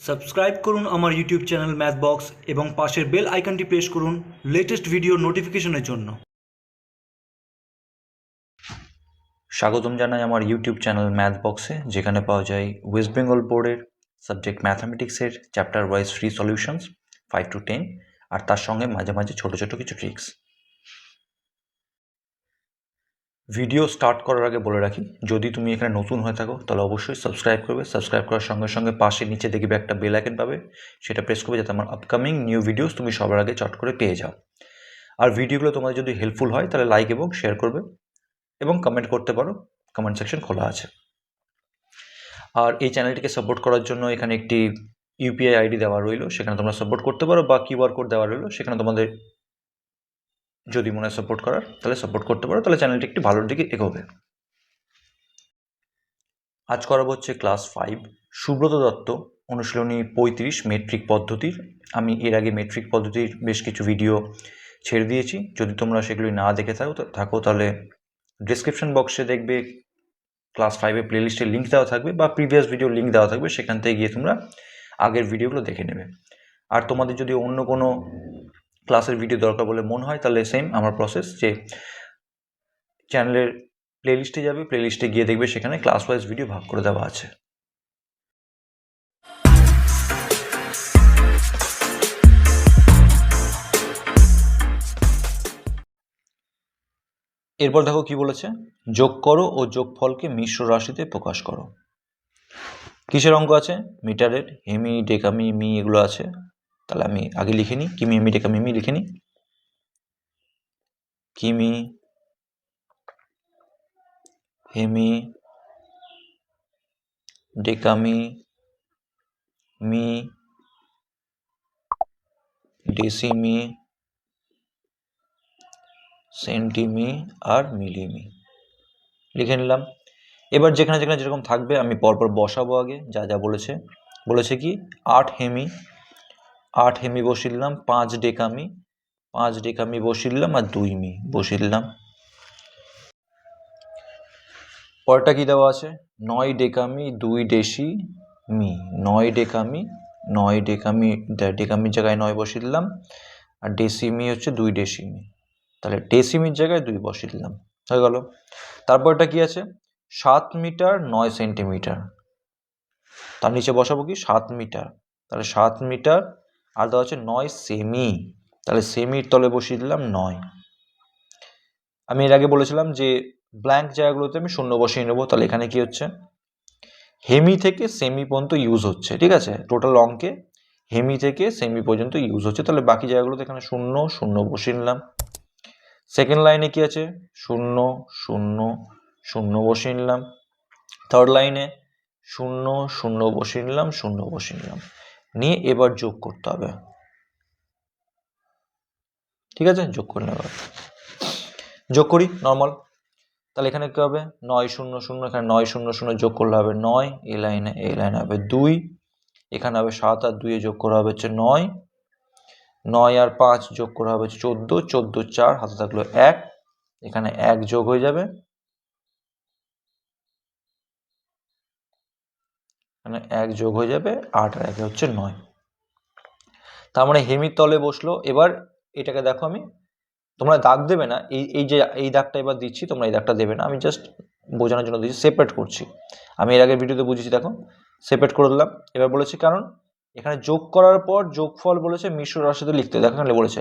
Subscribe করুন আমার YouTube channel math box এবং পাশের বেল আইকনটি প্রেস করুন লেটেস্ট ভিডিও নোটিফিকেশনের জন্য। স্বাগতম জানাই আমার ইউটিউব চ্যানেল ম্যাথ বক্সে যেখানে পাওয়া যায় ওয়েস্ট বেঙ্গল বোর্ডের subject ম্যাথামেটিক্সের chapter wise free solutions five to ten আর তার সঙ্গে মাঝে মাঝে ছোটো ছোটো কিছু ট্রিক্স ভিডিও স্টার্ট করার আগে বলে রাখি, যদি তুমি এখানে নতুন হয়ে থাকো, তাহলে অবশ্যই সাবস্ক্রাইব করবে। সাবস্ক্রাইব করার সঙ্গে সঙ্গে পাশে নিচে দেখবে একটা বেল আইকন পাবে। সেটা প্রেস করবে যাতে আমার আপকামিং নিউ ভিডিওস তুমি সবার আগে চট করে পেয়ে যাও। আর ভিডিওগুলো তোমাদের যদি হেল্পফুল হয়, তাহলে লাইক এবং শেয়ার করবে এবং কমেন্ট করতে পারো। কমেন্ট সেকশন খোলা আছে। আর এই চ্যানেলটিকে সাপোর্ট করার জন্য এখানে একটি ইউপিআই আইডি দেওয়া রইল। সেখানে তোমরা সাপোর্ট করতে পারো বা কিউআর কোড দেওয়া রইল। সেখানে তোমাদের যদি মনে সাপোর্ট করার, তাহলে সাপোর্ট করতে পারো, তাহলে চ্যানেলটি একটি ভালোর দিকে এগোবে। আজ করাবো হচ্ছে ক্লাস ফাইভ সুব্রত দত্ত, অনুশীলনী পঁয়ত্রিশ মেট্রিক পদ্ধতির। আমি এর আগে মেট্রিক পদ্ধতির বেশ কিছু ভিডিও ছেড়ে দিয়েছি। যদি তোমরা সেগুলি না দেখে থাকো থাকো, তাহলে ডিসক্রিপশন বক্সে দেখবে ক্লাস ফাইভে প্লেলিস্টের লিঙ্ক দেওয়া থাকবে বা প্রিভিয়াস ভিডিও লিঙ্ক দেওয়া থাকবে, সেখান থেকে গিয়ে তোমরা আগের ভিডিওগুলো দেখে নেবে। আর তোমাদের যদি অন্য কোনো ক্লাসের ভিডিও দরকার বলে মনে হয়, তাহলে সেম আমার প্রসেস যে চ্যানেলের প্লেলিস্টে যাবে প্লেলিস্টে গিয়ে দেখবে সেখানে ক্লাস ওয়াইজ ভিডিও ভাগ করে দেওয়া আছে। এরপর দেখো কি বলেছে, যোগ করো ও যোগফলকে মিশ্র রাশিতে প্রকাশ করো। কিসের অঙ্ক আছে? মিটারের, হেমি, ডেকামি, মি এগুলো আছে। তাহলে আমি আগে লিখে নিই। কিমি হেমি ডেকামি মি লিখে নিই। কিমি হেমি ডেকামি মি ডেসিমি সেন্টিমি আর মিলিমি। লিখে নিলাম। এবার যেখানে যেখানে যেরকম থাকবে আমি পরপর বসাবো আগে, যা যা বলেছে। বলেছে কি? আট হেমি আট হেমি বসিয়ে দিলাম পাঁচ ডেকামি পাঁচ ডেকামি বসিয়ে দিলাম আর দুই মি বসিয়ে দিলাম পরটা কি দেওয়া আছে? নয় ডেকামি, দুই ডেসি মি। নয় ডেকামি নয় ডেকামি ডেকামির জায়গায় নয় বসিয়ে দিলাম আর ডেসিমি হচ্ছে দুই ডেসিমি তাহলে ডেসিমির জায়গায় দুই বসিয়ে দিলাম হয়ে গেল। তারপরটা কি আছে? সাত মিটার, নয় সেন্টিমিটার। তার নিচে বসাবো কি? সাত মিটার। তাহলে সাত মিটার আর দেওয়া আছে নয় সেমি। তাহলে সেমির তলে বসিয়ে দিলাম নয়। আমি এর আগে বলেছিলাম যে ব্ল্যাঙ্ক জায়গাগুলোতে আমি শূন্য বসিয়ে নেব। তাহলে এখানে কি হচ্ছে? হেমি থেকে সেমি পর্যন্ত ইউজ হচ্ছে, ঠিক আছে? টোটাল অঙ্কে হেমি থেকে সেমি পর্যন্ত ইউজ হচ্ছে। তাহলে বাকি জায়গাগুলোতে এখানে শূন্য শূন্য বসিয়ে নিলাম। সেকেন্ড লাইনে কি আছে? শূন্য শূন্য শূন্য বসিয়ে নিলাম। থার্ড লাইনে শূন্য শূন্য বসিয়ে নিলাম, শূন্য বসিয়ে নিলাম। নিয়ে এবার যোগ করতে হবে। ঠিক আছে? যোগ করে নেব। যোগ করি? নর্মাল তাহলে এখানে কি হবে? নয় শূন্য শূন্য, এখানে নয় শূন্য শূন্য যোগ করলে হবে নয়, এ লাইনে এই লাইনে হবে দুই, এখানে হবে সাত আর দুইয়ে যোগ করা হবে হচ্ছে নয়। নয় আর পাঁচ যোগ করা হবে চোদ্দ চোদ্দ চার, হাতে থাকল এক, এখানে এক যোগ হয়ে যাবে। এখানে এক যোগ হয়ে যাবে আট আর একে হচ্ছে নয়। তার মানে হেমির তলে বসল। এবার এটাকে দেখো আমি, তোমরা দাগ দেবে না, এই এই যে, এই দাগটা এবার দিচ্ছি, তোমরা এই দাগটা দেবে না। আমি জাস্ট বোঝানোর জন্য দিচ্ছি সেপারেট করছি। আমি এর আগের ভিডিওতে বুঝেছি, দেখো সেপারেট করে দিলাম। এবার বলেছি কারণ, এখানে যোগ করার পর যোগফল বলেছে মিশ্র রাশিতে লিখতে। দেখো এখানে বলেছে,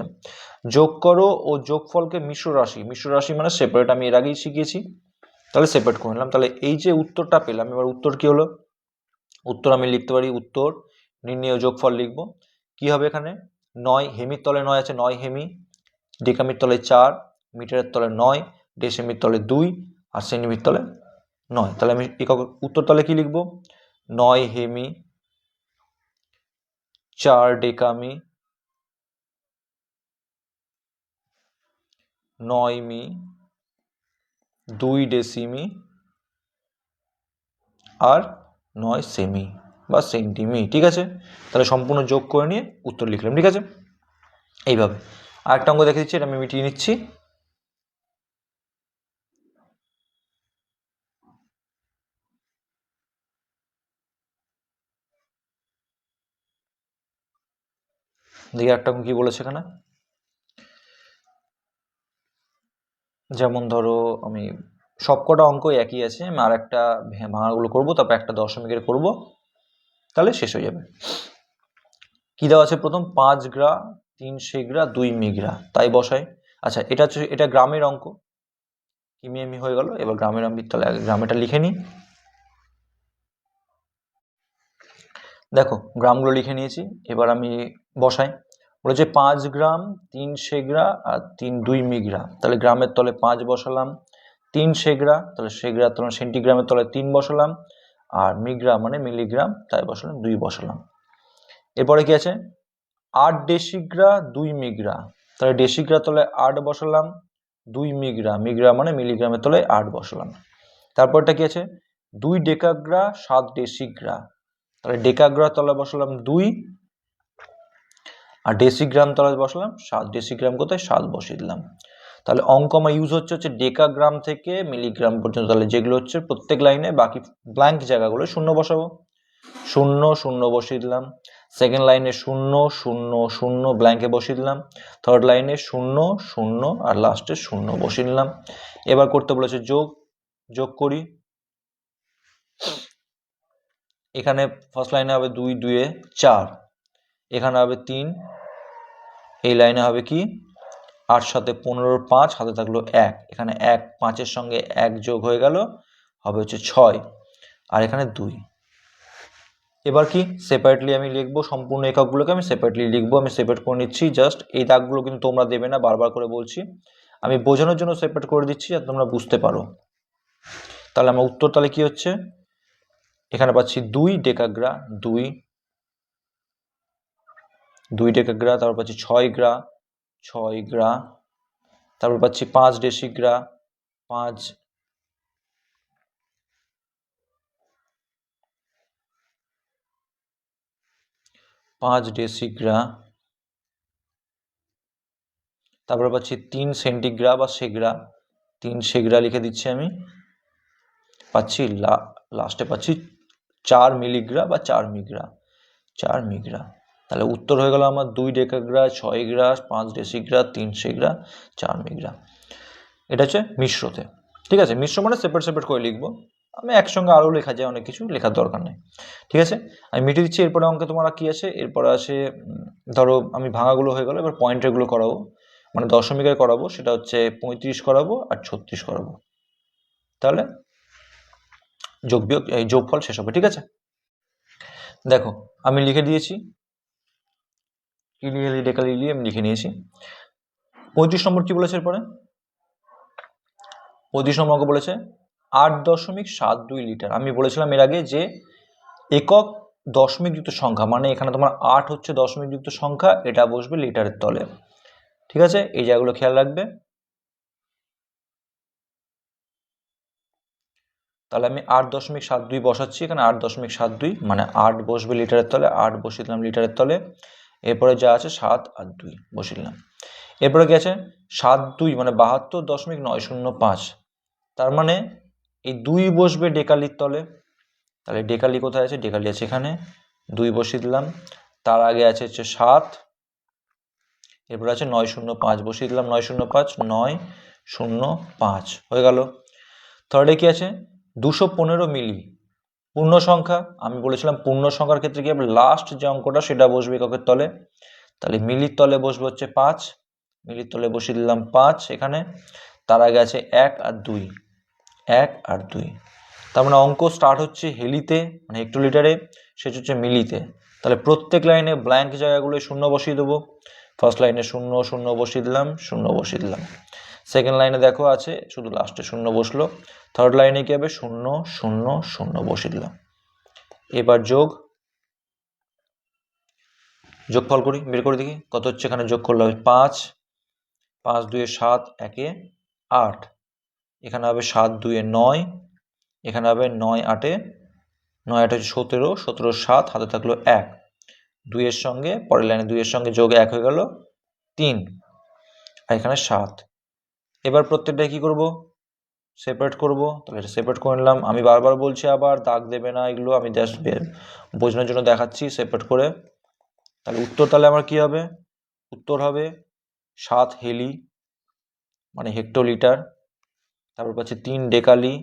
যোগ করো ও যোগফলকে মিশ্র রাশি মিশ্র রাশি মানে সেপারেট আমি এর আগেই শিখিয়েছি। তাহলে সেপারেট করে নিলাম। তাহলে এই যে উত্তরটা পেলাম, এবার উত্তর কি হলো? উত্তর আমি লিখতে পারি, উত্তর, নির্ণয় যোগফল লিখব। কি হবে এখানে? নয় হেমির তলে নয় আছে, নয় হেমি, ডেকামির তলে চার, মিটারের তলে নয়, ডেসিমির তলে দুই, আর সেন্টিমির তলে নয়। তাহলে আমি একক উত্তর তলে কি লিখব? নয় হেমি, চার ডেকামি, নয় মি, দুই ডেসিমি, আর নয় সেমি বা সেন্টিমি ঠিক আছে? তাহলে সম্পূর্ণ যোগ করে নিয়ে উত্তর লিখলাম, ঠিক আছে? এইভাবে। আরেকটা অঙ্ক দেখে দিচ্ছি, এটা আমি মিটিয়ে নিচ্ছি। দেখি একটা কি বলেছে এখানে। যেমন ধরো আমি সবকটা অঙ্ক একই আছে, আমি আর একটা ভাঙাগুলো করব, তারপর একটা দশমিকের করব, তাহলে শেষ হয়ে যাবে। কি দেওয়া আছে প্রথম? পাঁচ গ্রা, তিন সেগ্রা, দুই মিগ্রা, তাই বসাই। আচ্ছা এটা হচ্ছে, এটা গ্রামের অঙ্ক। কিমি এমি হয়ে গেল? এবার গ্রামের আমি তাহলে গ্রামেটা লিখে নিই। দেখো, গ্রামগুলো লিখে নিয়েছি, এবার আমি বসাই। বলেছে পাঁচ গ্রাম, তিন সেগ্রা আর তিন, দুই মিগ্রা, তাহলে গ্রামের তলে পাঁচ বসালাম। তিন সেগ্রা তাহলে সেগ্রা তলে সেন্টিগ্রামের তলে তিন বসালাম, আর মিগ্রা মানে মিলিগ্রাম, তাই বসালাম দুই বসালাম। এরপরে কি আছে? আট ডেসিগ্রা, দুই মিগ্রা। তাহলে ডেসিগ্রা তলে আট বসালাম, দুই মিগ্রা। মিগ্রা মানে মিলিগ্রামের তলায় আট বসালাম। তারপরটা কি আছে? দুই ডেকাগ্রা, সাত ডেসিগ্রা। তাহলে ডেকাগ্রা তলায় বসালাম দুই, আর ডেসিগ্রাম তলায় বসালাম সাত। ডেসিগ্রাম কোথায়? সাত বসিয়ে দিলাম। তাহলে অঙ্ক আমার ইউজ হচ্ছে হচ্ছে ডেকাগ্রাম থেকে মিলিগ্রাম পর্যন্ত। তাহলে যেগুলো হচ্ছে প্রত্যেক লাইনে বাকি ব্ল্যাঙ্ক জায়গাগুলো শূন্য বসাবো। শূন্য শূন্য বসিয়ে দিলাম। সেকেন্ড লাইনে শূন্য শূন্য শূন্য ব্ল্যাঙ্কে বসিয়ে দিলাম। থার্ড লাইনে শূন্য শূন্য, আর লাস্টে শূন্য বসিয়ে নিলাম এবার করতে বলেছে যোগ যোগ করি। এখানে ফার্স্ট লাইনে হবে দুই দুয়ে চার। এখানে হবে তিন। এই লাইনে হবে কি? আট সাথে পনেরোর পাঁচ, হাতে থাকল এক। এখানে এক, পাঁচের সঙ্গে এক যোগ হয়ে গেল, হবে হচ্ছে ছয়। আর এখানে দুই। এবার কি? সেপারেটলি আমি লিখব সম্পূর্ণ এককগুলোকে, আমি সেপারেটলি লিখব, আমি সেপারেট করে নিচ্ছি। জাস্ট এই দাগগুলো কিন্তু তোমরা দেবে না, বারবার করে বলছি। আমি বোঝানোর জন্য সেপারেট করে দিচ্ছি, যাতে তোমরা বুঝতে পারো। তাহলে আমার উত্তর তাহলে কি হচ্ছে? এখানে পাচ্ছি দুই ডেকাগ্রা দুই। দুই ডেকাগ্রা তারপর পাচ্ছি ছয় গ্রা। ছয় গ্রা। তারপর পাচ্ছি পাঁচ ডেসিগ্রা পাঁচ পাঁচ ডেসিগ্রা তারপরে পাচ্ছি তিন সেন্টিগ্রা বা সেগ্রা। তিন সেগ্রা লিখে দিচ্ছি আমি। পাচ্ছি লাস্টে পাচ্ছি চার মিলিগ্রা বা চার মিগ্রা। চার মিগ্রা। তাহলে উত্তর হয়ে গেল আমার দুই ডেকাগ্রা, ছয় গ্রা, পাঁচ ডেসিগ্রা, তিন সেগ্রা, চার মিগ্রা। এটা হচ্ছে মিশ্রতে। ঠিক আছে, মিশ্র মানে সেপারেট সেপারেট করে লিখব। আমি একসঙ্গে আরও লেখা যায়, অনেক কিছু লেখার দরকার নেই। ঠিক আছে? আমি মিটিয়ে দিচ্ছি, এরপরে অঙ্কে তোমার কি আছে? এরপরে আছে ধরো আমি ভাঙাগুলো হয়ে গেলো, এবার পয়েন্টেরগুলো করাবো। মানে দশমিকের করাবো, সেটা হচ্ছে পঁয়ত্রিশ করাবো আর ছত্রিশ করাবো। তাহলে যোগ বিয়োগ, এই যোগফল শেষ হবে, ঠিক আছে? দেখো, আমি লিখে দিয়েছি ক্লিয়ারলি ডেকালিলি আমি লিখে নিয়েছি। পঁয়ত্রিশ নম্বর কি বলেছে এরপরে? পঁয়ত্রিশ নম্বর অঙ্ক বলেছে, আট দশমিক সাত দুই লিটার। আমি বলেছিলাম এর আগে যে একক দশমিক যুক্ত সংখ্যা মানে এখানে তোমার আট হচ্ছে দশমিক যুক্ত সংখ্যা, এটা বসবে লিটারের তলে। ঠিক আছে? এই জায়গাগুলো খেয়াল রাখবে। তাহলে আমি আট দশমিক সাত দুই বসাচ্ছি, এখানে আট দশমিক সাত দুই মানে আট বসবে লিটারের তলে, আট বসিয়ে দিলাম লিটারের তলে। এরপরে যা আছে সাত আর দুই বসিয়ে দিলাম এরপরে কি আছে? সাত দুই মানে বাহাত্তর দশমিক নয় শূন্য পাঁচ। তার মানে এই দুই বসবে ডেকালির তলে। তাহলে ডেকালি কোথায় আছে? ডেকালি আছে এখানে। দুই বসিয়ে দিলাম। তার আগে আছে হচ্ছে সাত। এরপরে আছে নয় শূন্য পাঁচ, বসিয়ে দিলাম নয় শূন্য পাঁচ, নয় শূন্য পাঁচ। হয়ে গেল। থার্ডে কি আছে? দুশো পনেরো মিলি পূর্ণ সংখ্যা আমি বলেছিলাম পূর্ণ সংখ্যার ক্ষেত্রে কি হবে? লাস্ট যে অঙ্কটা সেটা বসবে এককের তলে? তাহলে মিলির তলে বসবে হচ্ছে পাঁচ, মিলির তলে বসিয়ে দিলাম পাঁচ, এখানে তার আগে আছে এক আর দুই, এক আর দুই। তার মানে অঙ্ক স্টার্ট হচ্ছে হেলিতে মানে হেক্টোলিটারে শেষ হচ্ছে মিলিতে। তাহলে প্রত্যেক লাইনে ব্ল্যাঙ্ক জায়গাগুলো শূন্য বসিয়ে দেবো। ফার্স্ট লাইনে শূন্য শূন্য বসিয়ে দিলাম, শূন্য বসিয়ে দিলাম। সেকেন্ড লাইনে দেখো আছে, শুধু লাস্টে শূন্য বসল। থার্ড লাইনে কি হবে? শূন্য শূন্য শূন্য বসিয়ে দিলাম। এবার যোগ। যোগফল করি, বের করে দেখি, কত হচ্ছে এখানে যোগ করলে হবে? পাঁচ। পাঁচ দুয়ে সাত, একে আট। এখানে হবে সাত দুয়ে নয়। এখানে হবে নয় আটে নয় আটে হচ্ছে সতেরো সতেরো সাত, হাতে থাকল এক। দুইয়ের সঙ্গে, পরের লাইনে দুইয়ের সঙ্গে যোগ এক হয়ে গেল তিন। আর এখানে সাত। এবার প্রত্যেকটাই কি করব? সেপারেট করব। তাহলে এটা সেপারেট করে নিলাম। আমি বারবার বলছি আবার, দাগ দেবে না এগুলো। আমি জাস্ট বোঝানোর জন্য দেখাচ্ছি সেপারেট করে। তাহলে উত্তর তাহলে আমার কি হবে? উত্তর হবে সাত হেলি মানে হেক্টোলিটার। তারপর পাচ্ছি তিন ডেকালি।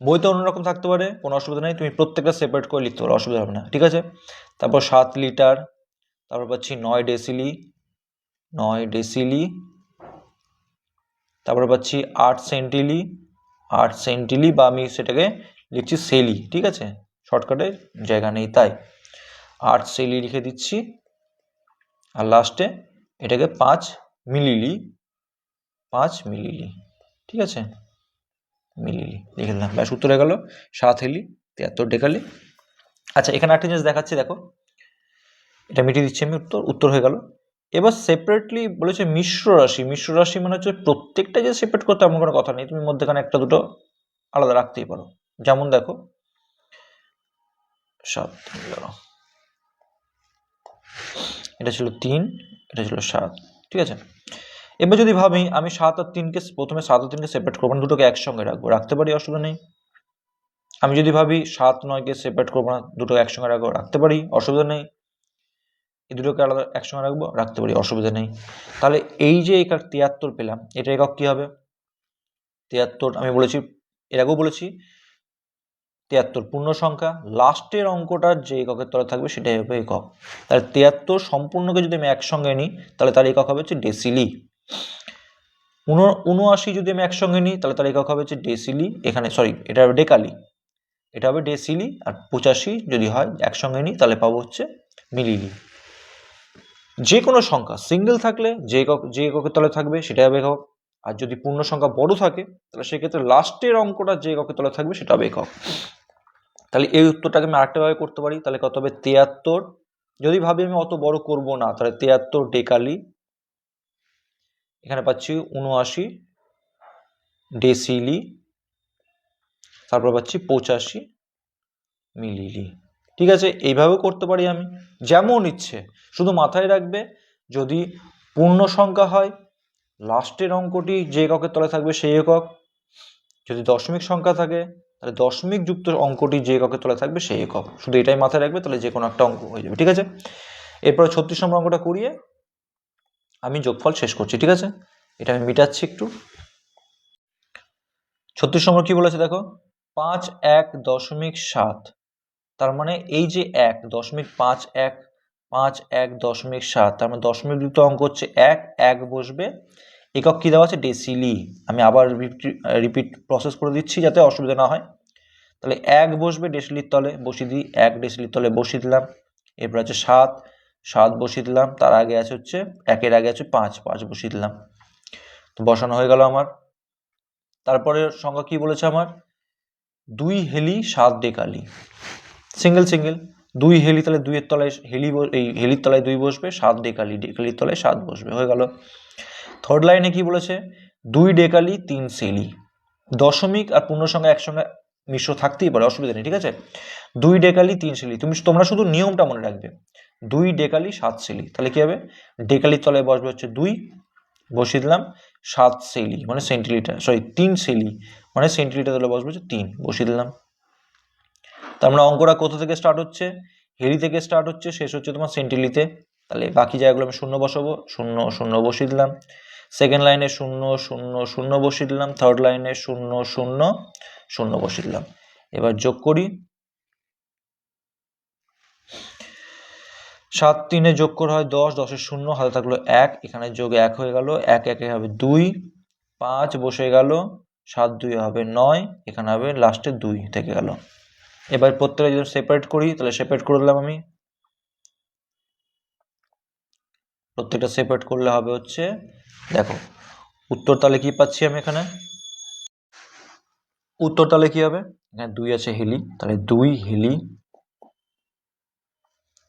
বইতে অন্যরকম থাকতে পারে, কোনো অসুবিধা নেই। তুমি প্রত্যেকটা সেপারেট করে লিখতে পারো, অসুবিধা হবে না, ঠিক আছে? তারপর সাত লিটার, তারপর পাচ্ছি নয় ডেসিলি। নয় ডেসিলি। তারপর পাচ্ছি আট সেন্টিলি আট সেন্টিলি বা আমি সেটাকে লিখছি সেলি, ঠিক আছে? শর্টকাটে জায়গা নেই তাই। আট সেলি লিখে দিচ্ছি। আর লাস্টে এটাকে পাঁচ মিলিলি পাঁচ মিলিলি, ঠিক আছে? মিলিলি, লিখে দিলাম। ব্যাস, উত্তর হয়ে গেল। সাত হেলি তিয়াত্তর ডেকালি। আচ্ছা এখানে একটা জিনিস দেখাচ্ছি, দেখো। এটা মিটিয়ে দিচ্ছি আমি উত্তর উত্তর হয়ে গেল। এবার সেপারেটলি বলেছে মিশ্র রাশি। মিশ্র রাশি মানে হচ্ছে প্রত্যেকটা যে সেপারেট করতে এমন কোনো কথা নেই। তুমি মধ্যেখানে একটা দুটো আলাদা রাখতেই পারো। যেমন দেখো, সাত এটা ছিল তিন, এটা ছিল সাত, ঠিক আছে? এবার যদি ভাবি, আমি সাত আর তিনকে প্রথমে সাত আর তিনকে সেপারেট করব না দুটোকে একসঙ্গে রাখব, রাখতে পারি, অসুবিধা নেই। আমি যদি ভাবি সাত নয়কে সেপারেট করব না, দুটোকে একসঙ্গে রাখব, রাখতে পারি, অসুবিধা নেই। দুটোকে আলাদা একসঙ্গে রাখব, রাখতে পারি, অসুবিধা নেই। তাহলে এই যে একার তিয়াত্তর পেলাম, এটা একক কি হবে? তিয়াত্তর, আমি বলেছি, এর আগেও বলেছি, তিয়াত্তর পূর্ণ সংখ্যা, লাস্টের অঙ্কটার যে এককের তলা থাকবে সেটাই হবে একক। তাহলে তিয়াত্তর সম্পূর্ণকে যদি আমি একসঙ্গে নিই, তাহলে তার একক হবে হচ্ছে ডেসিলি। উন- উনআশি যদি আমি একসঙ্গে নিই, তাহলে তার একক হবে হচ্ছে ডেসিলি, এখানে সরি এটা হবে ডেকালি। এটা হবে ডেসিলি, আর পঁচাশি যদি হয় একসঙ্গে নিই, তাহলে পাবো হচ্ছে মিলিলি। যে কোনো সংখ্যা সিঙ্গেল থাকলে যে একক, যে এককের তলে থাকবে সেটা হবে একক। আর যদি পূর্ণ সংখ্যা বড় থাকে, তাহলে সেক্ষেত্রে লাস্টের অঙ্কটা যে এককের তলে থাকবে সেটা হবে একক। তাহলে এই উত্তরটাকে আমি আরেকটাভাবে করতে পারি, তাহলে কত হবে? তিয়াত্তর। যদি ভাবি আমি অত বড় করব না, তাহলে তিয়াত্তর ডেকালি, এখানে পাচ্ছি উনআশি ডেসিলি, তারপর পাচ্ছি পঁচাশি মিলিলি। ঠিক আছে? এইভাবেও করতে পারি আমি। যেমন ইচ্ছে। শুধু মাথায় রাখবে, যদি পূর্ণ সংখ্যা হয় লাস্টের অঙ্কটি যে এককের তলায় থাকবে সেই একক। যদি দশমিক সংখ্যা থাকে, তাহলে দশমিক যুক্ত অঙ্কটি যে এককের তলায় থাকবে সেই একক। শুধু এটাই মাথায় রাখবে, তাহলে যে কোনো একটা অঙ্ক হয়ে যাবে, ঠিক আছে? এরপরে ছত্রিশ নম্বর অঙ্কটা করিয়ে আমি যোগফল শেষ করছি, ঠিক আছে? এটা আমি মিটাচ্ছি একটু। ছত্রিশ নম্বর কি বলেছে দেখো? পাঁচ এক দশমিক সাত। তার মানে এই যে এক, দশমিক পাঁচ এক পাঁচ এক, দশমিক সাত, তার মানে দশমিক যুক্ত অঙ্ক হচ্ছে এক এক বসবে। একক কী দেওয়া আছে? ডেসিলি। আমি আবার রিপিট প্রসেস করে দিচ্ছি যাতে অসুবিধা না হয়। তাহলে এক বসবে ডেসিলির তলে, বসিয়ে দিই এক, ডেসিলির তলে বসিয়ে দিলাম। এরপর আছে সাত সাত বসিয়ে দিলাম। তার আগে আছে হচ্ছে, একের আগে আছে পাঁচ পাঁচ বসিয়ে দিলাম। তো বসানো হয়ে গেল আমার। তারপরে সংখ্যা কি বলেছে আমার? দুই হেলি, সাত ডেকালি। সিঙ্গেল সিঙ্গেল দুই হেলি তাহলে দুইয়ের তলায় হেলি এই হেলির তলায় দুই বসবে, সাত ডেকালি, ডেকালির তলায় সাত বসবে, হয়ে গেল। থার্ড লাইনে কি বলেছে? দুই ডেকালি, তিন সেলি। দশমিক আর পূর্ণ সংখ্যা একসঙ্গে মিশ্র থাকতেই পারে, অসুবিধা নেই, ঠিক আছে? দুই ডেকালি, তিন সেলি। তুমি তোমরা শুধু নিয়মটা মনে রাখবে। দুই ডেকালি, সাত সেলি। তাহলে কি হবে? ডেকালির তলায় বসবে হচ্ছে দুই, বসিয়ে দিলাম, সাত সেলি মানে সেন্টিলিটার সরি তিন সেলি মানে সেন্টিলিটার তলায় বসবে হচ্ছে তিন, বসিয়ে দিলাম। তার মানে অঙ্কটা কোথা থেকে স্টার্ট হচ্ছে? হেরি থেকে স্টার্ট হচ্ছে, শেষ হচ্ছে তোমার সেন্টিলিতে। তাহলে বাকি জায়গাগুলো আমি শূন্য বসাবো, শূন্য শূন্য বসিয়ে দিলাম। সেকেন্ড লাইনে শূন্য শূন্য শূন্য বসিয়ে দিলাম। থার্ড লাইনে শূন্য শূন্য শূন্য বসিয়ে দিলাম। এবার যোগ করি। সাত তিনে যোগ করা হয় দশ দশের শূন্য, হাতে থাকল এক, এখানে যোগ এক হয়ে গেল, এক, একে হবে দুই, পাঁচ বসে গেল, সাত দুই হবে নয়, এখানে হবে লাস্টে দুই থেকে গেল। এবার প্রত্যেকটা যদি সেপারেট করি, তাহলে সেপারেট করে দিলাম আমি। প্রত্যেকটা সেপারেট করলে হবে হচ্ছে, দেখো, উত্তর তাহলে কি পাচ্ছি আমি এখানে? উত্তর তাহলে কি হবে? এখানে দুই আছে হেলি, তাহলে দুই হেলি,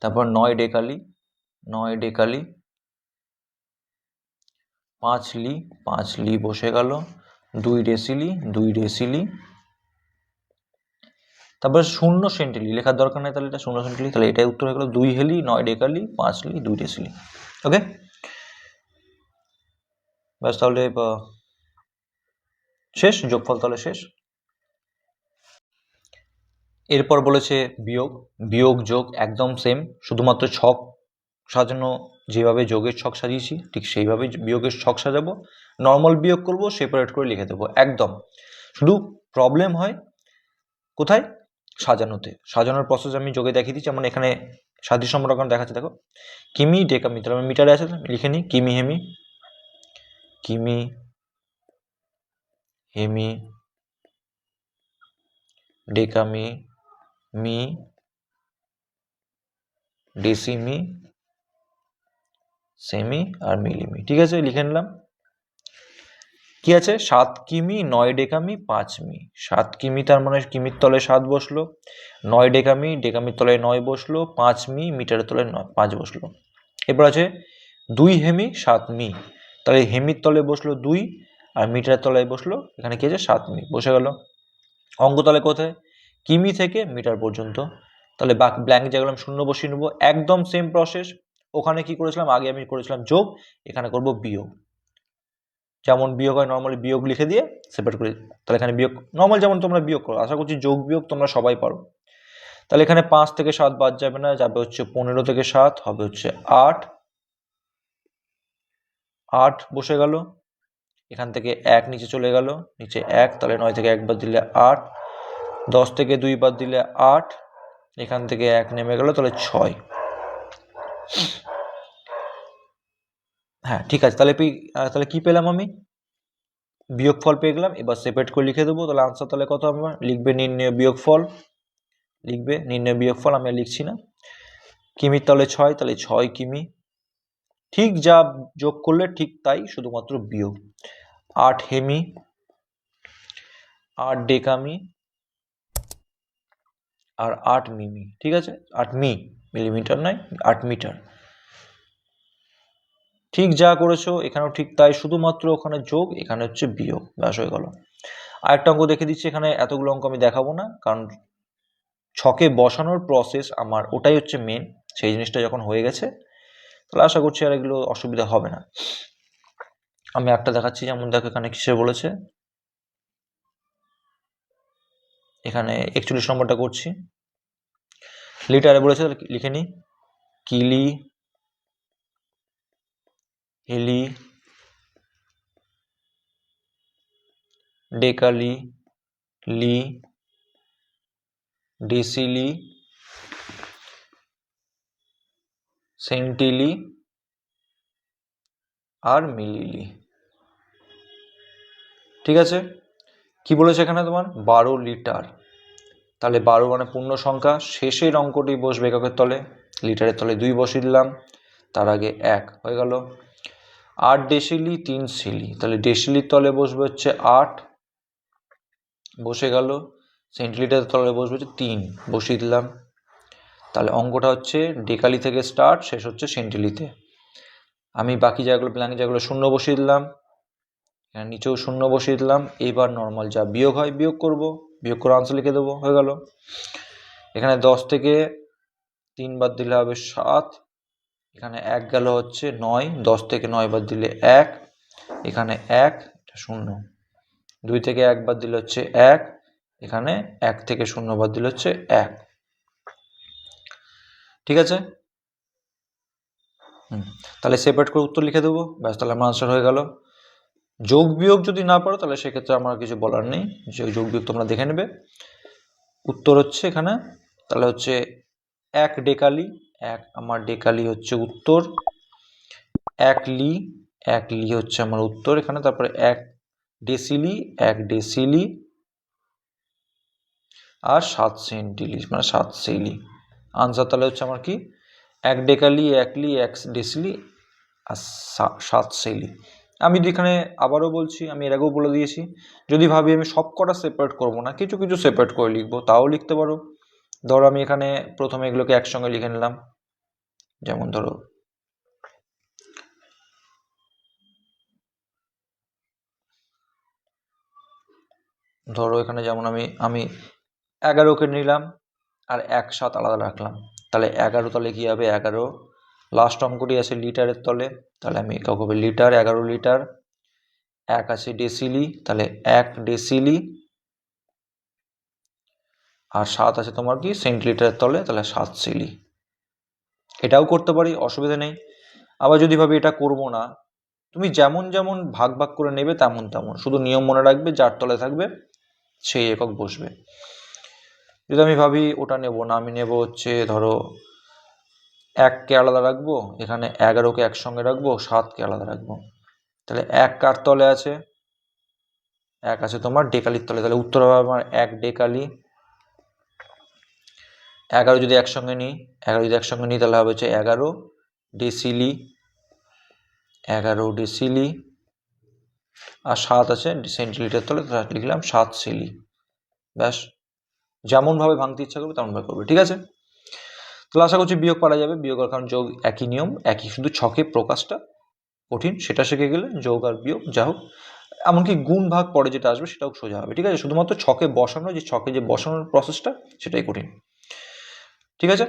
তারপর নয় ডেকালি নয় ডেকালি, পাঁচ লি পাঁচ লি বসে গেল, দুই ডেসিলি দুই ডেসিলি তারপর শূন্য সেন্টিলি, লেখার দরকার নেই তাহলে এটা শূন্য সেন্টিলি, তাহলে এটাই উত্তর হয়ে গেল, দুই হেলি, নয় ডেকালি, পাঁচ লি দুই ডেসিলি। ওকে? ব্যাস তাহলে শেষ, যোগফল তাহলে শেষ। এরপর বলেছে বিয়োগ বিয়োগ, যোগ, একদম সেম শুধুমাত্র ছক সাজানো, যেভাবে যোগের ছক সাজিয়েছি, ঠিক সেইভাবে বিয়োগের ছক সাজাবো। নর্মাল বিয়োগ করব সেপারেট করে লিখে দেবো, একদম। শুধু প্রবলেম হয়, কোথায়? সাজানোতে। সাজানোর প্রসেস আমি যোগে দেখিয়ে দিচ্ছি। যেমন এখানে সাদৃশ্য সম্পর্ক দেখাচ্ছে, দেখো। কিমি ডেকামি তাহলে আমি মিটারে আছে? লিখে নিই। কিমি হেমি কিমি হেমি ডেকামি মি ডেসিমি সেমি আর মিলিমি ঠিক আছে, লিখে নিলাম। কি আছে? সাত কিমি, নয় ডেকামি, পাঁচ মি। সাত কিমি তার মানে কিমির তলে সাত বসল। নয় ডেকামি, ডেকামির তলায় নয় বসল। পাঁচ মি, মিটারের তলায় নয়, পাঁচ বসল। এরপর আছে দুই হেমি, সাত মি। তাহলে হেমির তলে বসল দুই আর মিটারের তলায় বসল এখানে কি আছে? সাত মি। বসে গেল। অঙ্ক কোথায়? কিমি থেকে মিটার পর্যন্ত। তাহলে বাক ব্ল্যাঙ্ক জায়গায় আমি শূন্য বসিয়ে নেব। একদম সেম প্রসেস ওখানে কি করেছিলাম? আগে আমি করেছিলাম যোগ। এখানে করব বিয়োগ। যেমন বিয়োগ হয় নর্মালি বিয়োগ লিখে দিয়ে সেপারেট করে তাহলে এখানে বিয়োগ নর্মাল যেমন তোমরা বিয়োগ করো, আশা করছি যোগ বিয়োগ তোমরা সবাই পারো। তাহলে এখানে পাঁচ থেকে সাত বাদ যাবে না, যাবে হচ্ছে পনেরো থেকে সাত, হবে হচ্ছে আট। আট বসে গেল, এখান থেকে এক নিচে চলে গেল, নিচে এক, তাহলে নয় থেকে এক বাদ দিলে আট। দশ থেকে দুই বাদ দিলে আট, এখান থেকে এক নেমে গেল, তাহলে ছয়। হ্যাঁ ঠিক আছে। তাহলে তাহলে কি পেলাম আমি? বিয়োগফল পেয়ে গেলাম। এবার সেপারেট করে লিখে দেবো। তাহলে আনসার তাহলে কত আমার? লিখবে নির্ণয় বিয়োগফল। লিখবে নির্ণয় বিয়োগফল, আমি লিখছি না। কিমির তাহলে ছয় তাহলে ছয় কিমি। ঠিক যা যোগ করলে ঠিক তাই, শুধুমাত্র বিয়োগ। আট হেমি। আট ডেকামি। আর আট মিমি। ঠিক আছে? আট মি, মিলিমিটার নয়, আট মিটার। ঠিক যা করেছ, এখানেও ঠিক তাই, শুধুমাত্র ওখানে যোগ, এখানে হচ্ছে বিয়োগ, ব্যাস হয়ে গেল। আরেকটা অঙ্ক দেখে দিচ্ছি, এখানে এতগুলো অঙ্ক আমি দেখাবো না, কারণ ছকে বসানোর প্রসেস আমার ওটাই হচ্ছে মেন সেই জিনিসটা যখন হয়ে গেছে, তাহলে আশা করছি আর এগুলো অসুবিধা হবে না। আমি একটা দেখাচ্ছি, যেমন দেখো এখানে কিসে বলেছে? এখানে একচল্লিশ নম্বরটা করছি। লিটারে বলেছে লিখে নিই। কিলি হেলি ডেকালি লি ডেসিলি সেন্টিলি আর মিলিলি ঠিক আছে? কি বলেছে এখানে তোমার? বারো লিটার। তাহলে বারো মানে পূর্ণ সংখ্যা। শেষের অঙ্কটি বসবে এককের তলে। লিটারের তলে দুই বসিয়ে দিলাম। তার আগে এক। হয়ে গেল। আট ডেসিলি তিন সিলি তাহলে ডেসিলির তলে বসবে হচ্ছে আট, বসে গেল। সেন্টিলিটারের তলে বসবে হচ্ছে তিন, বসিয়ে দিলাম। তাহলে অঙ্কটা হচ্ছে ডেকালি থেকে স্টার্ট শেষ হচ্ছে সেন্টিলিতে আমি বাকি জায়গাগুলো ব্ল্যাঙ্ক জায়গাগুলো শূন্য বসিয়ে দিলাম। এখানে নিচেও শূন্য বসিয়ে দিলাম। এবার নর্মাল যা বিয়োগ হয়, বিয়োগ করব। বিয়োগ করে আনসার লিখে দেবো, হয়ে গেল। এখানে দশ থেকে তিন বাদ দিলে হবে সাত। এখানে এক গেল হচ্ছে নয়, দশ থেকে নয় বাদ দিলে এক, এখানে এক শূন্য। দুই থেকে এক বাদ দিলে হচ্ছে এক, এখানে এক থেকে শূন্য বাদ দিলে হচ্ছে এক। ঠিক আছে? তাহলে সেপারেট করে উত্তর লিখে দেবো। ব্যাস, তাহলে আমার আনসার হয়ে গেল। যোগ বিয়োগ যদি না পারো, তাহলে সেক্ষেত্রে আমার কিছু বলার নেই। যোগ বিয়োগ তোমরা দেখে নেবে। উত্তর হচ্ছে এখানে, তাহলে হচ্ছে এক ডেকালি এক আমার ডেকালি হচ্ছে উত্তর, এক লি এক লি হচ্ছে আমার উত্তর এখানে, তারপরে এক ডেসিলি এক ডেসিলি আর সাত সেন্টিলি মানে সাত সেলি। আনসার তাহলে হচ্ছে আমার কি? এক ডেকালি, এক লি, এক ডেসিলি আর সাত সেলি। আমি এখানে আবারও বলছি, আমি এর আগেও বলে দিয়েছি, যদি ভাবি আমি সব কটা সেপারেট করব না, কিছু কিছু সেপারেট করে লিখব, তাও লিখতে পারো। ধরো আমি এখানে প্রথমে এগুলোকে একসঙ্গে লিখে নিলাম। যেমন ধরো ধরো এখানে যেমন আমি আমি এগারোকে নিলাম আর এক সাত আলাদা রাখলাম। তাহলে এগারো তলে কী হবে? এগারো। লাস্ট অঙ্কটি আছে লিটারের তলে। তাহলে আমি কাউকে লিটার, এগারো লিটার, এক আছে ডেসিলি। তাহলে এক ডেসিলি আর সাত আছে তোমার কি? সেন্টিলিটারের তলে, তাহলে সাত সিলি। এটাও করতে পারি, অসুবিধা নেই। আবার যদি ভাবি এটা করব না, তুমি যেমন যেমন ভাগ ভাগ করে নেবে তেমন তেমন। শুধু নিয়ম মনে রাখবে, যার তলে থাকবে, সেই একক বসবে। যদি আমি ভাবি ওটা নেব না, আমি নেব হচ্ছে ধরো এককে আলাদা রাখব, এখানে এগারোকে একসঙ্গে রাখব, সাতকে আলাদা রাখব। তাহলে এক কার তলে আছে? এক আছে তোমার ডেকালির তলে। তাহলে উত্তর হবে আমার এক ডেকালি এগারো যদি একসঙ্গে নিই, এগারো যদি একসঙ্গে নিই, তাহলে হবে হচ্ছে এগারো ডেসিলি এগারো ডেসিলি আর সাত আছে সেন্টিলিটার তলে লিখলাম সাত সিলি ব্যাস যেমনভাবে ভাঙতে ইচ্ছা করবে তেমনভাবে করবে, ঠিক আছে? তাহলে আশা করছি বিয়োগ পারা যাবে, বিয়োগ কারণ যোগ একই নিয়ম, একই শুধু ছকে প্রকাশটা কঠিন, সেটা শিখে গেলে যোগ আর বিয়োগ, যা হোক। এমনকি গুণ ভাগ পরে যেটা আসবে সেটাও সোজা হবে, ঠিক আছে? শুধুমাত্র ছকে বসানো, যে ছকে যে বসানোর প্রসেসটা সেটাই কঠিন। ঠিক আছে?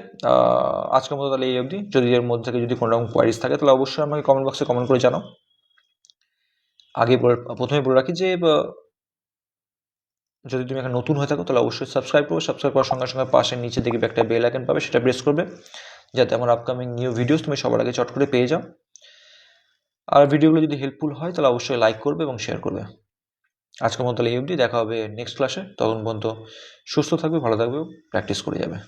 আজকের মতো তাহলে এই অবধি। যদি এর মধ্যে থেকে যদি কোনো রকম কোয়ারিজ থাকে, তাহলে অবশ্যই আমাকে কমেন্ট বক্সে কমেন্ট করে জানাও। আগে প্রথমে বলে রাখি যে যদি তুমি এখানে নতুন হয়ে থাকো, তাহলে অবশ্যই সাবস্ক্রাইব করবে। সাবস্ক্রাইব করার সঙ্গে সঙ্গে পাশের নিচে দেখবে একটা বেল আইকন পাবে, সেটা প্রেস করবে। যাতে আমার আপকামিং নিউ ভিডিওস তুমি সবার আগে চট করে পেয়ে যাও। আর ভিডিওগুলো যদি হেল্পফুল হয়, তাহলে অবশ্যই লাইক করবে এবং শেয়ার করবে। আজকের মতো তাহলে এই অবধি। দেখা হবে নেক্সট ক্লাসে তখন পর্যন্ত সুস্থ থাকবে, ভালো থাকবে প্র্যাকটিস করে যাবে।